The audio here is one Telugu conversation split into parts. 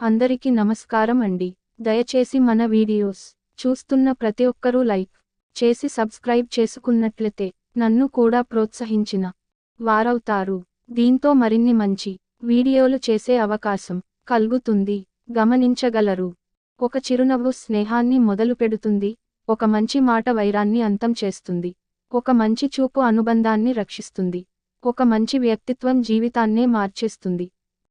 అందరికి నమస్కారం అండి. దయచేసి మన వీడియోస్ చూస్తున్న ప్రతి ఒక్కరూ లైక్ చేసి సబ్స్క్రైబ్ చేసుకున్నట్లయితే నన్ను కూడా ప్రోత్సహించిన వారవుతారు. దీంతో మరిన్ని మంచి వీడియోలు చేసే అవకాశం కలుగుతుంది. గమనించగలరు. ఒక చిరునవ్వు స్నేహాన్ని మొదలుపెడుతుంది ఒక మంచి మాట వైరాన్ని అంతం చేస్తుంది. ఒక మంచి చూపు అనుబంధాన్ని రక్షిస్తుంది. ఒక మంచి వ్యక్తిత్వం జీవితాన్నే మార్చేస్తుంది.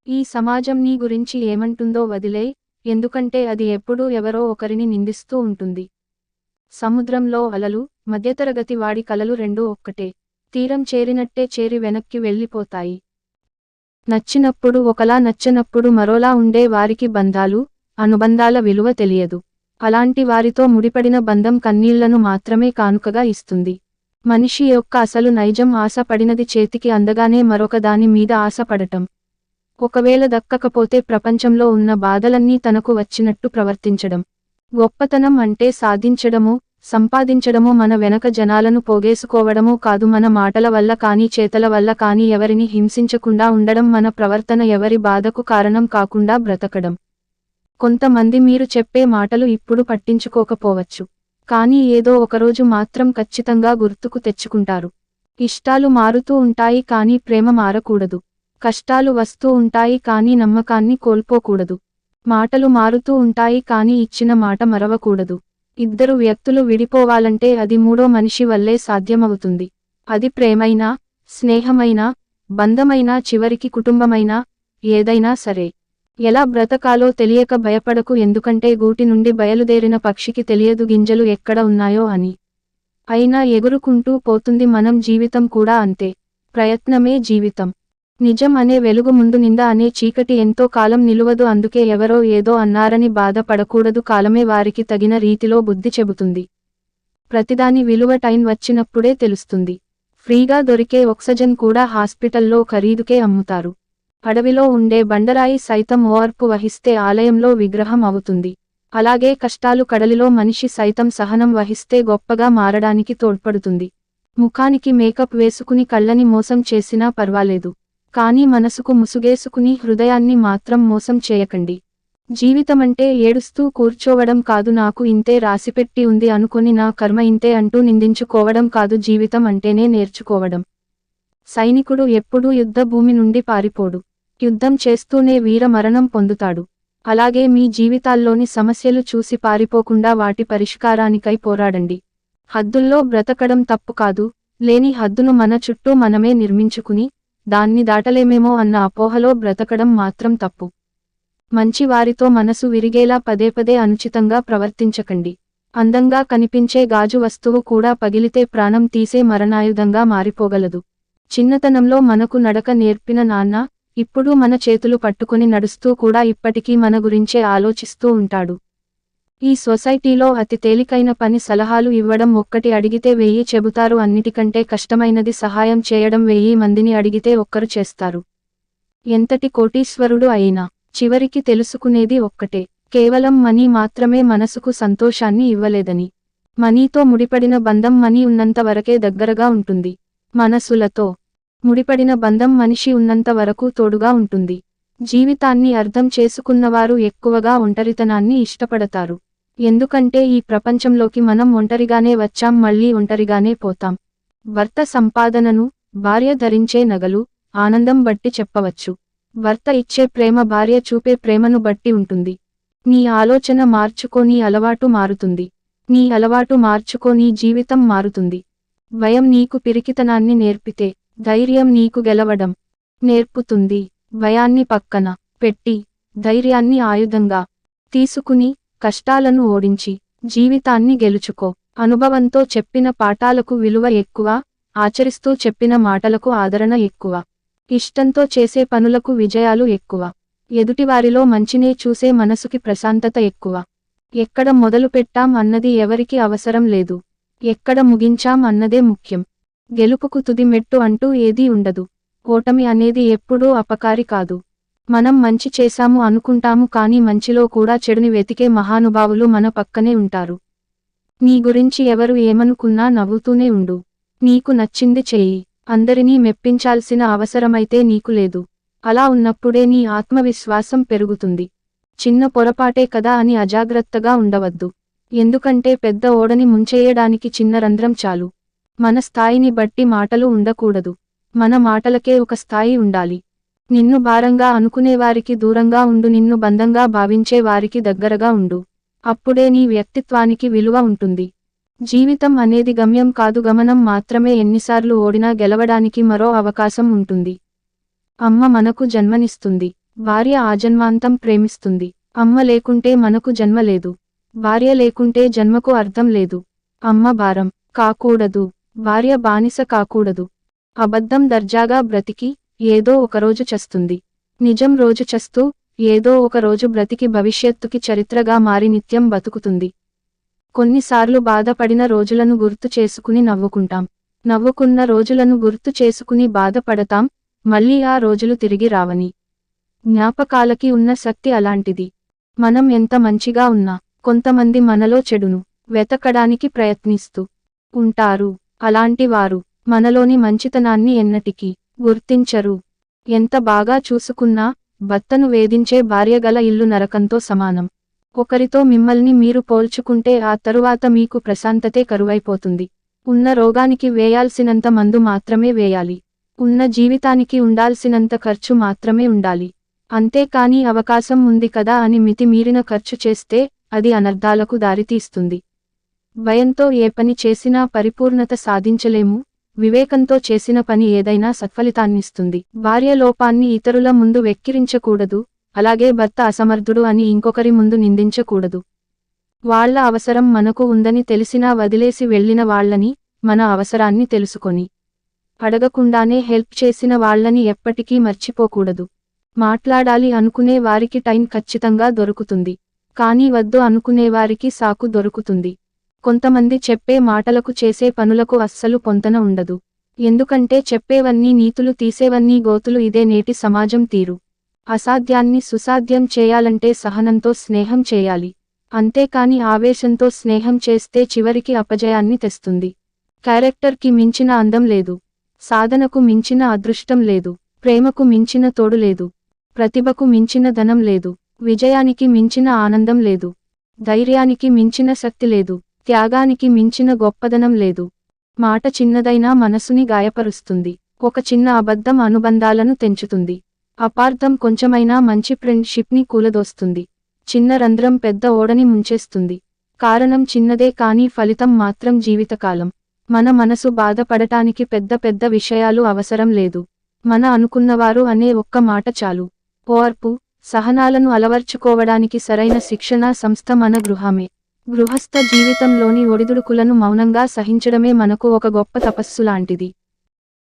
ఈ సమాజం నీ గురించి ఏమంటుందో వదిలే ఎందుకంటే అది ఎప్పుడూ ఎవరో ఒకరిని నిందిస్తూ ఉంటుంది. సముద్రంలో అలలు మధ్యతరగతి వాడి కలలు రెండూ ఒక్కటే. తీరం చేరినట్టే చేరి వెనక్కి వెళ్ళిపోతాయి. నచ్చినప్పుడు ఒకలా నచ్చనప్పుడు మరోలా ఉండే వారికి బంధాలు అనుబంధాల విలువ తెలియదు. అలాంటి వారితో ముడిపడిన బంధం కన్నీళ్ళను మాత్రమే కానుకగా ఇస్తుంది. మనిషి యొక్క అసలు నైజం ఆశపడినది చేతికి అందగానే మరొక దాని మీద ఆశపడటం. ఒకవేళ దక్కకపోతే ప్రపంచంలో ఉన్న బాధలన్నీ తనకు వచ్చినట్టు ప్రవర్తించడం. గొప్పతనం అంటే సాధించడమో సంపాదించడమో మన వెనక జనాలను పోగేసుకోవడమో కాదు మన మాటల వల్ల కానీ చేతల వల్ల కానీ ఎవరిని హింసించకుండా ఉండడం మన ప్రవర్తన ఎవరి బాధకు కారణం కాకుండా బ్రతకడం. కొంతమంది మీరు చెప్పే మాటలు ఇప్పుడు పట్టించుకోకపోవచ్చు. కానీ ఏదో ఒకరోజు మాత్రం ఖచ్చితంగా గుర్తుకు తెచ్చుకుంటారు. ఇష్టాలు మారుతూ ఉంటాయి కానీ ప్రేమ మారకూడదు. కష్టాలు వస్తూ ఉంటాయి కానీ నమ్మకాన్ని కోల్పోకూడదు. మాటలు మారుతూ ఉంటాయి కానీ ఇచ్చిన మాట మరవకూడదు. ఇద్దరు వ్యక్తులు విడిపోవాలంటే అది మూడో మనిషి వల్లే సాధ్యమవుతుంది. అది ప్రేమైనా స్నేహమైనా బంధమైనా చివరికి కుటుంబమైనా ఏదైనా సరే. ఎలా బ్రతకాలో తెలియక భయపడకు ఎందుకంటే గూటి నుండి బయలుదేరిన పక్షికి తెలియదు గింజలు ఎక్కడ ఉన్నాయో అని. అయినా ఎగురుకుంటూ పోతుంది మనం జీవితం కూడా అంతే. ప్రయత్నమే జీవితం. నిజం అనే వెలుగు ముందు నింద అనే చీకటి ఎంతో కాలం నిలువదు అందుకే ఎవరో ఏదో అన్నారని బాధపడకూడదు కాలమే వారికి తగిన రీతిలో బుద్ధి చెబుతుంది. ప్రతిదాని విలువ టైం వచ్చినప్పుడే తెలుస్తుంది. ఫ్రీగా దొరికే ఆక్సిజన్ కూడా హాస్పిటల్లో ఖరీదుకే అమ్ముతారు. అడవిలో ఉండే బండరాయి సైతం ఓర్పు వహిస్తే ఆలయంలో విగ్రహం అవుతుంది. అలాగే కష్టాలు కడలిలో మనిషి సైతం సహనం వహిస్తే గొప్పగా మారడానికి తోడ్పడుతుంది. ముఖానికి మేకప్ వేసుకుని కళ్ళని మోసం చేసినా పర్వాలేదు. కానీ మనసుకు ముసుగేసుకుని హృదయాన్ని మాత్రం మోసం చేయకండి. జీవితమంటే ఏడుస్తూ కూర్చోవడం కాదు నాకు ఇంతే రాసిపెట్టి ఉంది అనుకుని నా కర్మ ఇంతే అంటూ నిందించుకోవడం కాదు జీవితం అంటేనే నేర్చుకోవడం. సైనికుడు ఎప్పుడూ యుద్ధ భూమి నుండి పారిపోడు. యుద్ధం చేస్తూనే వీర మరణం పొందుతాడు. అలాగే మీ జీవితాల్లోని సమస్యలు చూసి పారిపోకుండా వాటి పరిష్కారానికై పోరాడండి. హద్దుల్లో బ్రతకడం తప్పు కాదు లేని హద్దును మన చుట్టూ మనమే నిర్మించుకుని దాన్ని దాటలేమేమో అన్న అపోహలో బ్రతకడం మాత్రం తప్పు. మంచివారితో మనసు విరిగేలా పదే పదే అనుచితంగా ప్రవర్తించకండి. అందంగా కనిపించే గాజు వస్తువు కూడా పగిలితే ప్రాణం తీసే మరణాయుధంగా మారిపోగలదు. చిన్నతనంలో మనకు నడక నేర్పిన నాన్న ఇప్పుడు మన చేతులు పట్టుకుని నడుస్తూ కూడా ఇప్పటికీ మన గురించే ఆలోచిస్తూ ఉంటాడు. ఈ సొసైటీలో అతి తేలికైన పని సలహాలు ఇవ్వడం ఒక్కటి అడిగితే వెయ్యి చెబుతారు అన్నిటికంటే కష్టమైనది సహాయం చేయడం వెయ్యి మందిని అడిగితే ఒక్కరు చేస్తారు. ఎంతటి కోటీశ్వరుడు అయినా చివరికి తెలుసుకునేది ఒక్కటే కేవలం మనీ మాత్రమే మనసుకు సంతోషాన్ని ఇవ్వలేదని. మనీతో ముడిపడిన బంధం మనీ ఉన్నంత వరకే దగ్గరగా ఉంటుంది. మనసులతో ముడిపడిన బంధం మనిషి ఉన్నంత వరకు తోడుగా ఉంటుంది. జీవితాన్ని అర్థం చేసుకున్నవారు ఎక్కువగా ఒంటరితనాన్ని ఇష్టపడతారు. ఎందుకంటే ఈ ప్రపంచంలోకి మనం ఒంటరిగానే వచ్చాం మళ్ళీ ఒంటరిగానే పోతాం. భర్త సంపాదనను భార్య ధరించే నగలు ఆనందం బట్టి చెప్పవచ్చు. భర్త ఇచ్చే ప్రేమ భార్య చూపే ప్రేమను బట్టి ఉంటుంది. నీ ఆలోచన మార్చుకోని అలవాటు మారుతుంది. నీ అలవాటు మార్చుకో నీ జీవితం మారుతుంది. భయం నీకు పిరికితనాన్ని నేర్పితే ధైర్యం నీకు గెలవడం నేర్పుతుంది. భయాన్ని పక్కన పెట్టి ధైర్యాన్ని ఆయుధంగా తీసుకుని కష్టాలను ఓడించి జీవితాన్ని గెలుచుకో. అనుభవంతో చెప్పిన పాఠాలకు విలువ ఎక్కువ ఆచరిస్తూ చెప్పిన మాటలకు ఆదరణ ఎక్కువ. ఇష్టంతో చేసే పనులకు విజయాలు ఎక్కువ. ఎదుటివారిలో మంచినే చూసే మనసుకి ప్రశాంతత ఎక్కువ. ఎక్కడ మొదలుపెట్టాం అన్నది ఎవరికి అవసరం లేదు. ఎక్కడ ముగించాం అన్నదే ముఖ్యం. గెలుపుకు తుది మెట్టు అంటూ ఏదీ ఉండదు. ఓటమి అనేది ఎప్పుడూ అపకారి కాదు. మనం మంచి చేశాము అనుకుంటాము కానీ మంచిలో కూడా చెడుని వెతికే మహానుభావులు మన పక్కనే ఉంటారు. నీ గురించి ఎవరు ఏమనుకున్నా నవ్వుతూనే ఉండు. నీకు నచ్చింది చెయ్యి. అందరినీ మెప్పించాల్సిన అవసరమైతే నీకు లేదు. అలా ఉన్నప్పుడే నీ ఆత్మవిశ్వాసం పెరుగుతుంది. చిన్న పొరపాటే కదా అని అజాగ్రత్తగా ఉండవద్దు. ఎందుకంటే పెద్ద ఓడని ముంచేయడానికి చిన్న రంధ్రం చాలు. మన స్థాయిని బట్టి మాటలు ఉండకూడదు. మన మాటలకే ఒక స్థాయి ఉండాలి. నిన్ను భారంగా అనుకునేవారికి దూరంగా ఉండు నిన్ను బంధంగా భావించే వారికి దగ్గరగా ఉండు. అప్పుడే నీ వ్యక్తిత్వానికి విలువ ఉంటుంది. జీవితం అనేది గమ్యం కాదు గమనం మాత్రమే ఎన్నిసార్లు ఓడినా గెలవడానికి మరో అవకాశం ఉంటుంది. అమ్మ మనకు జన్మనిస్తుంది. భార్య ఆజన్మాంతం ప్రేమిస్తుంది. అమ్మ లేకుంటే మనకు జన్మ లేదు. భార్య లేకుంటే జన్మకు అర్థం లేదు. అమ్మ భారం కాకూడదు. భార్య బానిస కాకూడదు. అబద్ధం దర్జాగా బ్రతికి ఏదో ఒకరోజు చస్తుంది. నిజం రోజు చస్తూ ఏదో ఒక రోజు బ్రతికి భవిష్యత్తుకి చరిత్రగా మారి నిత్యం బతుకుతుంది. కొన్నిసార్లు బాధపడిన రోజులను గుర్తు చేసుకుని నవ్వుకుంటాం. నవ్వుకున్న రోజులను గుర్తు చేసుకుని బాధపడతాం మళ్ళీ ఆ రోజులు తిరిగి రావని. జ్ఞాపకాలకి ఉన్న శక్తి అలాంటిది. మనం ఎంత మంచిగా ఉన్నా కొంతమంది మనలో చెడును వెతకడానికి ప్రయత్నిస్తూ ఉంటారు. అలాంటి వారు మనలోని మంచితనాన్ని ఎన్నటికీ గుర్తించరు. ఎంత బాగా చూసుకున్నా భర్తను వేధించే భార్యగల ఇల్లు నరకంతో సమానం. ఒకరితో మిమ్మల్ని మీరు పోల్చుకుంటే ఆ తరువాత మీకు ప్రశాంతతే కరువైపోతుంది. ఉన్న రోగానికి వేయాల్సినంత మందు మాత్రమే వేయాలి. ఉన్న జీవితానికి ఉండాల్సినంత ఖర్చు మాత్రమే ఉండాలి. అంతేకాని అవకాశం ఉంది కదా అని మితిమీరిన ఖర్చు చేస్తే అది అనర్థాలకు దారితీస్తుంది. భయంతో ఏ పని చేసినా పరిపూర్ణత సాధించలేము. వివేకంతో చేసిన పని ఏదైనా సత్ఫలితాన్నిస్తుంది. భార్య లోపాన్ని ఇతరుల ముందు వెక్కిరించకూడదు అలాగే భర్త అసమర్థుడు అని ఇంకొకరి ముందు నిందించకూడదు. వాళ్ళ అవసరం మనకు ఉందని తెలిసినా వదిలేసి వెళ్ళిన వాళ్ళని మన అవసరాన్ని తెలుసుకొని. అడగకుండానే హెల్ప్ చేసిన వాళ్ళని ఎప్పటికీ మర్చిపోకూడదు. మాట్లాడాలి అనుకునే వారికి టైం ఖచ్చితంగా దొరుకుతుంది. కానీ వద్దు అనుకునేవారికి సాకు దొరుకుతుంది. కొంతమంది చెప్పే మాటలకు చేసే పనులకు అస్సలు పొంతన ఉండదు. ఎందుకంటే చెప్పేవన్నీ నీతులు తీసేవన్నీ గోతులు ఇదే నేటి సమాజం తీరు. అసాధ్యాన్ని సుసాధ్యం చేయాలంటే సహనంతో స్నేహం చేయాలి. అంతేకాని ఆవేశంతో స్నేహం చేస్తే చివరికి అపజయాన్ని తెస్తుంది. క్యారెక్టర్కి మించిన అందం లేదు. సాధనకు మించిన అదృష్టం లేదు. ప్రేమకు మించిన తోడు లేదు. ప్రతిభకు మించిన ధనం లేదు. విజయానికి మించిన ఆనందం లేదు. ధైర్యానికి మించిన శక్తి లేదు. త్యాగానికి మించిన గొప్పదనం లేదు. మాట చిన్నదైనా మనసుని గాయపరుస్తుంది. ఒక చిన్న అబద్ధం అనుబంధాలను తెంచుతుంది. అపార్థం కొంచెమైనా మంచి ఫ్రెండ్షిప్ని కూలదోస్తుంది. చిన్న రంధ్రం పెద్ద ఓడని ముంచేస్తుంది. కారణం చిన్నదే కానీ ఫలితం మాత్రం జీవితకాలం. మన మనసు బాధపడటానికి పెద్ద పెద్ద విషయాలు అవసరం లేదు. మన అనుకున్నవారు అనే ఒక్క మాట చాలు. ఓర్పు సహనాలను అలవర్చుకోవడానికి సరైన శిక్షణా సంస్థ మన గృహమే. గృహస్థ జీవితంలోని ఒడిదుడుకులను మౌనంగా సహించడమే మనకు ఒక గొప్ప తపస్సు లాంటిది.